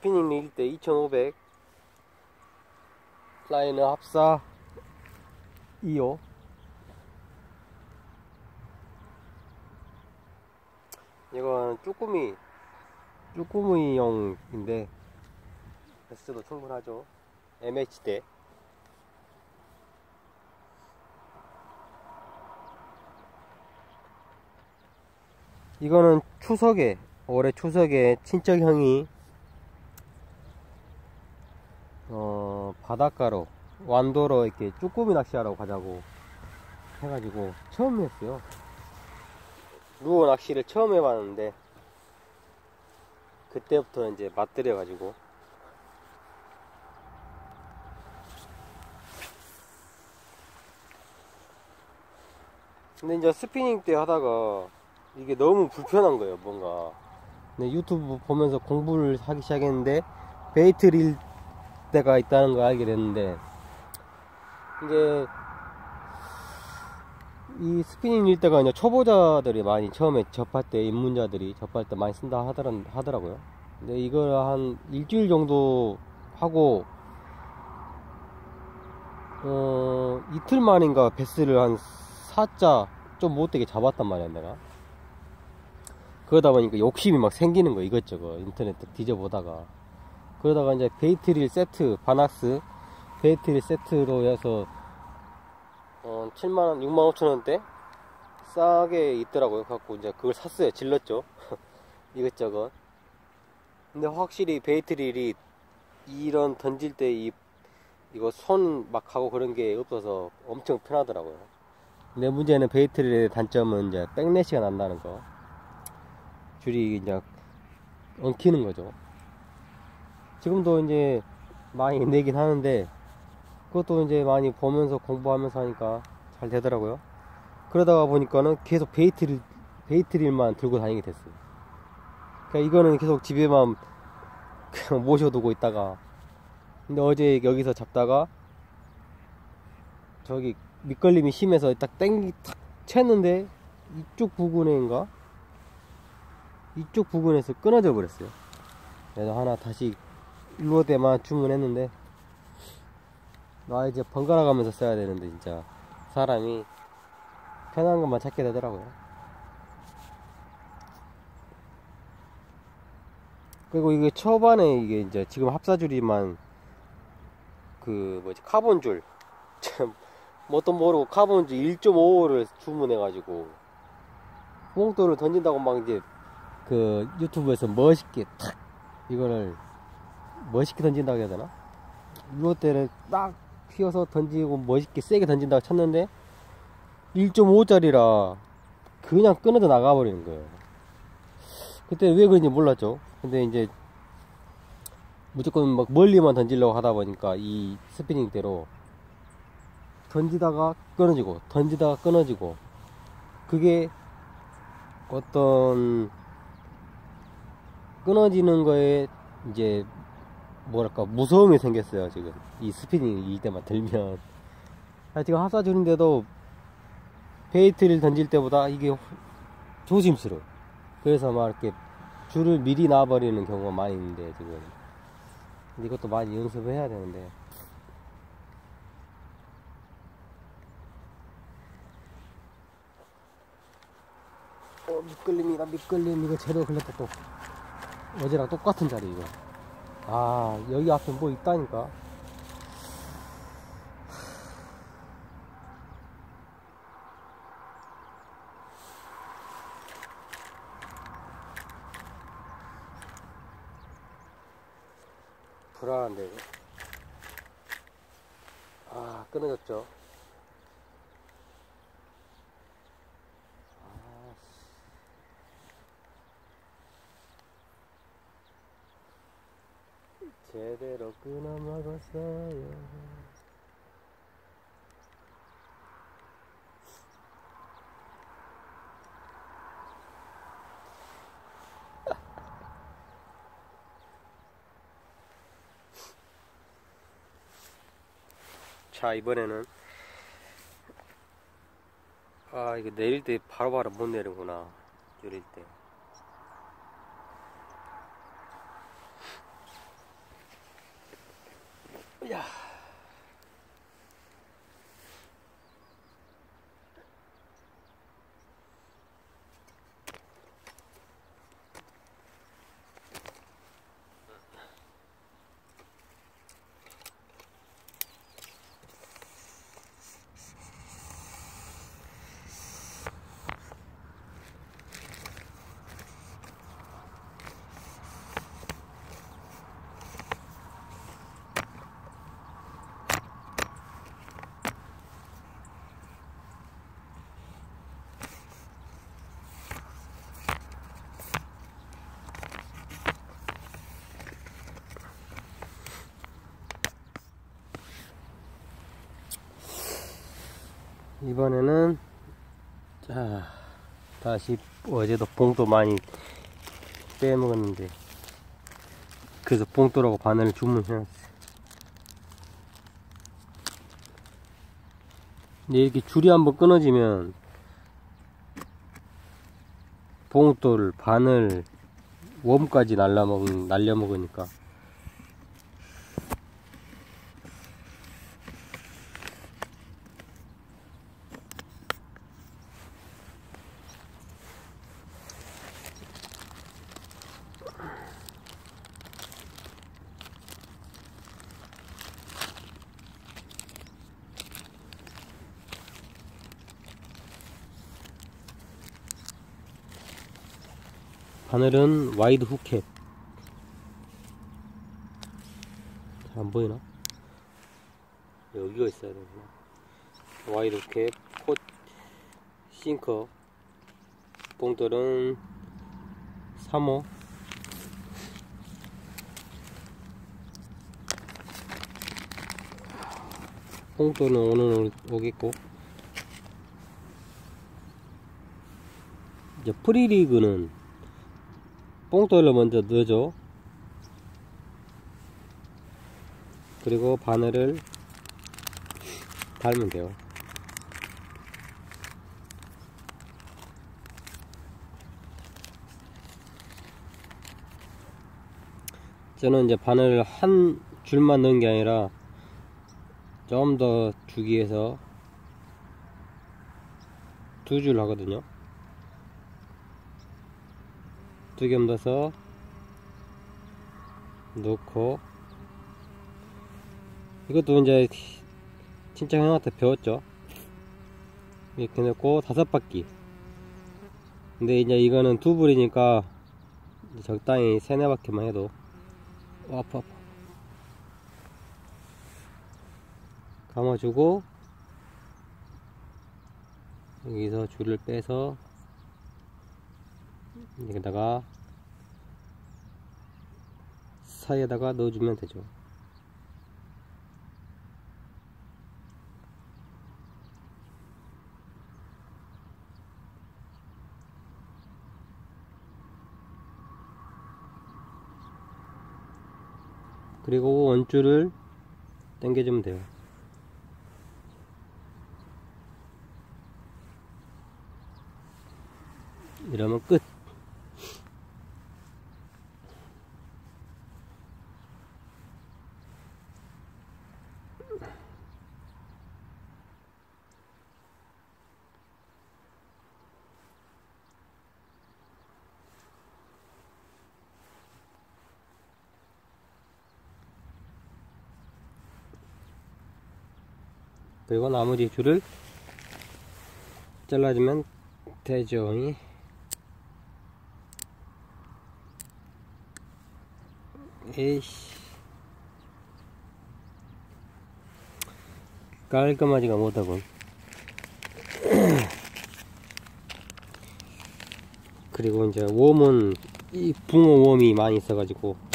스피닝 릴때2500 라이너 합사. 2호. 이건 쭈꾸미 쭈꾸미용인데 베스도 충분하죠. MH대 이거는 추석에 올해 추석에 친척 형이 어 바닷가로 완도로 이렇게 쭈꾸미 낚시하러 가자고 해가지고 처음 했어요. 루어 낚시를 처음 해봤는데 그때부터 이제 맛들여 가지고. 근데 이제 스피닝 때 하다가 이게 너무 불편한 거예요 뭔가. 근데 유튜브 보면서 공부를 하기 시작했는데 베이트 릴 때가 있다는 걸 알게 됐는데 이게 이 스피닝 릴 때가 이제 초보자들이 많이 처음에 접할 때 입문자들이 접할 때 많이 쓴다 하더라, 하더라고요. 근데 이걸 한 일주일 정도 하고 어 이틀 만인가 베스를 한 4자 좀 못되게 잡았단 말이야 내가. 그러다 보니까 욕심이 막 생기는 거 이것저것. 인터넷 뒤져보다가 그러다가 이제 베이트릴 세트 바낙스 베이트릴 세트로 해서 어 7만원 6만 5천원대 싸게 있더라고요. 갖고 이제 그걸 샀어요. 질렀죠. 이것저것. 근데 확실히 베이트릴이 이런 던질 때 이 이거 손 막 하고 그런 게 없어서 엄청 편하더라고요. 근데 문제는 베이트릴의 단점은 이제 백래시가 난다는 거. 줄이 이제 엉키는 거죠. 지금도 이제 많이 내긴 하는데 그것도 이제 많이 보면서 공부하면서 하니까 잘 되더라고요. 그러다가 보니까는 계속 베이트릴 베이트릴만 들고 다니게 됐어요. 그러니까 이거는 계속 집에만 모셔두고 있다가 근데 어제 여기서 잡다가 저기 밑걸림이 심해서 딱 땡기 탁 챘는데 이쪽 부근인가 이쪽 부근에서 끊어져 버렸어요 그래서 하나 다시 루어대만 주문했는데 나 이제 번갈아 가면서 써야 되는데 진짜 사람이 편한 것만 찾게 되더라고요. 그리고 이게 초반에 이게 이제 지금 합사줄이만 그 뭐지 카본줄. 참 뭣도 모르고 카본 줄 1.5를 주문해 가지고 뽕돌을 던진다고 막 이제 그 유튜브에서 멋있게 탁 이거를 멋있게 던진다고 해야 되나? 루어대를 딱 휘어서 던지고 멋있게 세게 던진다고 쳤는데 1.5짜리라 그냥 끊어져 나가버리는 거예요. 그때 왜 그런지 몰랐죠. 근데 이제 무조건 막 멀리만 던지려고 하다 보니까 이 스피닝대로 던지다가 끊어지고 던지다가 끊어지고 그게 어떤 끊어지는 거에 이제 뭐랄까 무서움이 생겼어요 지금. 이 스피닝 이때만 들면. 아, 지금 합사 주는데도 베이트를 던질 때보다 이게 조심스러워. 그래서 막 이렇게 줄을 미리 놔버리는 경우가 많이 있는데 지금. 근데 이것도 많이 연습을 해야 되는데. 어 밑걸림이다 밑걸림. 이거 제대로 걸렸다 또. 어제랑 똑같은 자리 이거 아 여기 앞에 뭐 있다니까. 불안한데. 아 끊어졌죠 제대로 끊어 먹었어요. 자 이번에는 아 이거 내릴 때 바로바로 못 내리구나 내릴 때 이번에는 자 다시 어제도 봉도 많이 빼먹었는데 그래서 봉도라고 바늘을 주문해놨어요. 근데 이렇게 줄이 한번 끊어지면 봉돌 바늘 웜까지 날라먹 날려먹으니까 바늘은 와이드 후캡. 잘 안 보이나? 여기가 있어야 되구나. 와이드 후캡 콧 싱커. 봉돌은 3호. 봉돌은 오늘 오겠고. 이제 프리리그는 뽕돌을 먼저 넣어줘. 그리고 바늘을 달면 돼요. 저는 이제 바늘을 한 줄만 넣은 게 아니라 좀 더 주기 위해서 두 줄 하거든요 두겹 넣어서 넣고 이것도 이제 진짜 형한테 배웠죠. 이렇게 넣고 다섯 바퀴. 근데 이제 이거는 두 불이니까 적당히 세네 바퀴만 해도 어, 아파 아파. 감아주고 여기서 줄을 빼서 여기다가 사이에다가 넣어주면 되죠. 그리고 원줄을 당겨주면 돼요. 이러면 끝 그리고 나머지 줄을 잘라주면 되죠 에이씨. 깔끔하지가 못하군. 그리고 이제 웜은 이 붕어 웜이 많이 있어가지고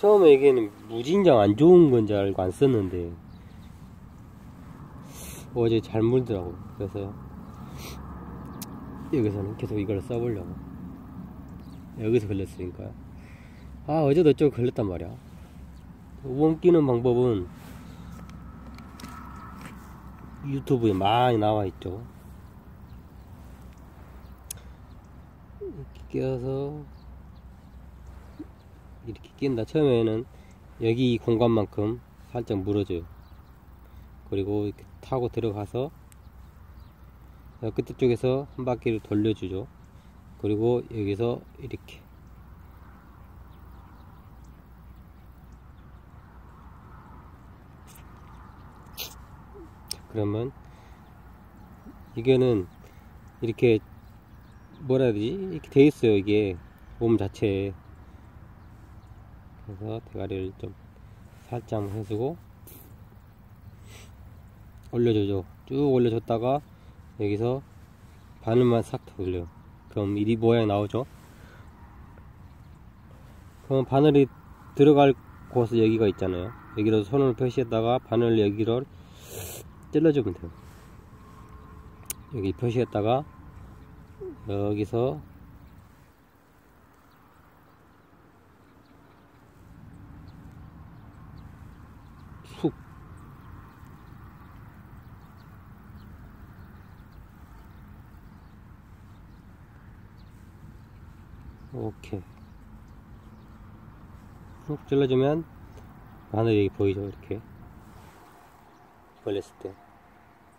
처음에 이게는 무진장 안 좋은 건지 알고 안 썼는데 어제 잘 물더라고. 그래서 여기서는 계속 이걸 써보려고. 여기서 걸렸으니까. 아 어제도 쪽 걸렸단 말이야. 우엉 끼는 방법은 유튜브에 많이 나와 있죠. 이렇게 끼워서 이렇게 낀다. 처음에는 여기 공간만큼 살짝 물어줘요. 그리고 이렇게 타고 들어가서 끝에 쪽에서 한 바퀴를 돌려주죠. 그리고 여기서 이렇게. 그러면 이게는 이렇게 뭐라 해야 되지? 이렇게 돼 있어요 이게. 몸 자체에 그래서 대가리를 좀 살짝 해주고 올려주죠. 쭉 올려줬다가 여기서 바늘만 싹 돌려 그럼 이 모양 나오죠? 그럼 바늘이 들어갈 고서 여기가 있잖아요. 여기로 손을 표시했다가 바늘 여기를 찔러주면 돼요. 여기 표시했다가 여기서 쑥 오케이. 쑥 찔러주면 바늘이 여기 보이죠 이렇게. 걸렸을 때.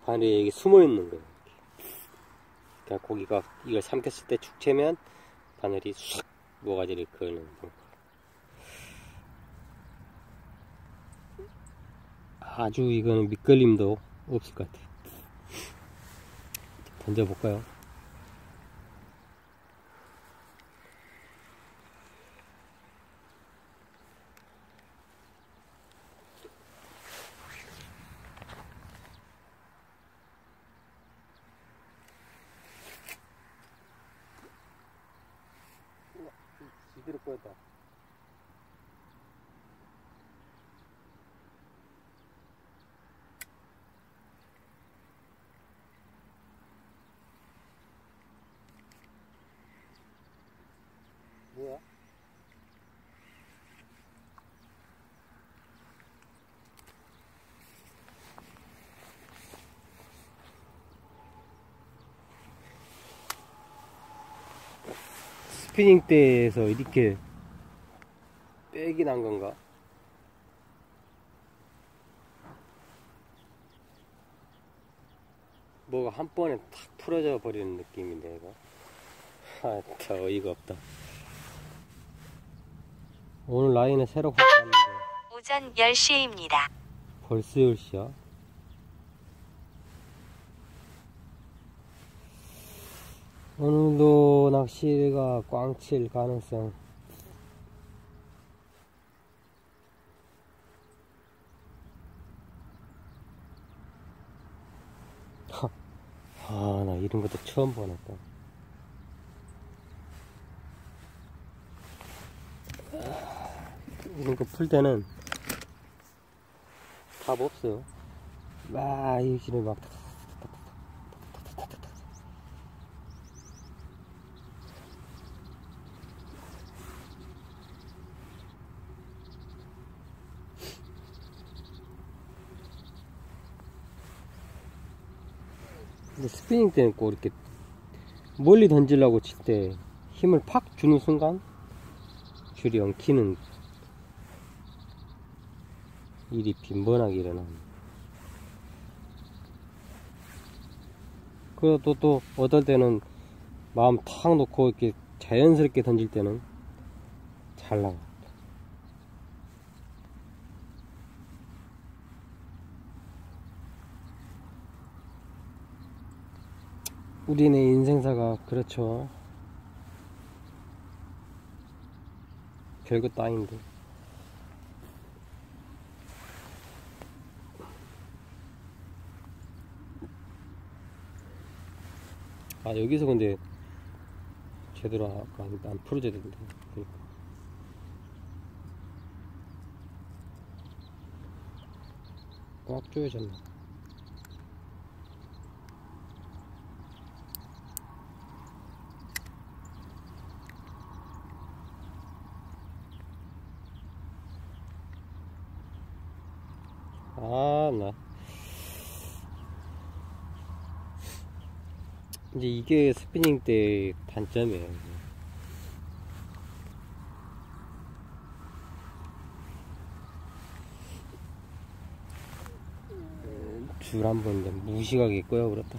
바늘이 여기 숨어 있는 거예요 그러니까 고기가 이걸 삼켰을 때 축채면 바늘이 쑥 모가지를 그는 아주 이거는 밑걸림도 없을 것 같아요. 던져볼까요? 스피닝 때에서 이렇게 빽이 난 건가? 뭐가 한 번에 탁 풀어져 버리는 느낌인데 이거 아 진짜 어이가 없다 오늘 라인을 새로 확봤는데 오전 10시입니다. 벌써 10시야? 오늘도 낚시가 꽝칠 가능성. 아나 이런 것도 처음 또 이런 거 풀 때는 답 없어요. 와 이시를 막 스피닝 때는 꼭 이렇게 멀리 던지려고 칠 때 힘을 팍 주는 순간 줄이 엉키는 일이 빈번하게 일어납니다. 그리고 또, 또, 어떨 때는 마음 탁 놓고 이렇게 자연스럽게 던질 때는 잘 나가. 우리네 인생사가 그렇죠. 별것 따인데. 아 여기서 근데 제대로 아까 안, 안 풀어져야 되는데 그러니까. 꽉 조여졌네 아나 이제 이게 스피닝 때 단점이에요. 줄 한번 무식하게 그렇다.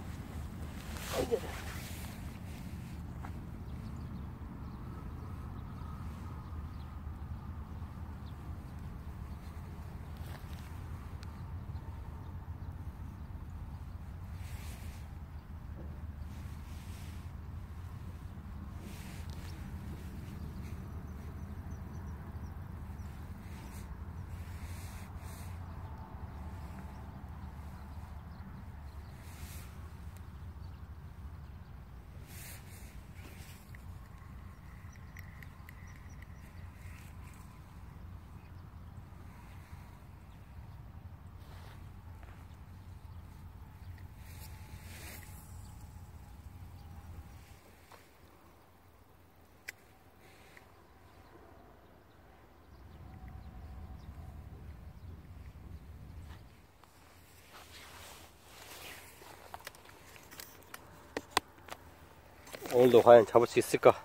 오늘도 과연 잡을 수 있을까?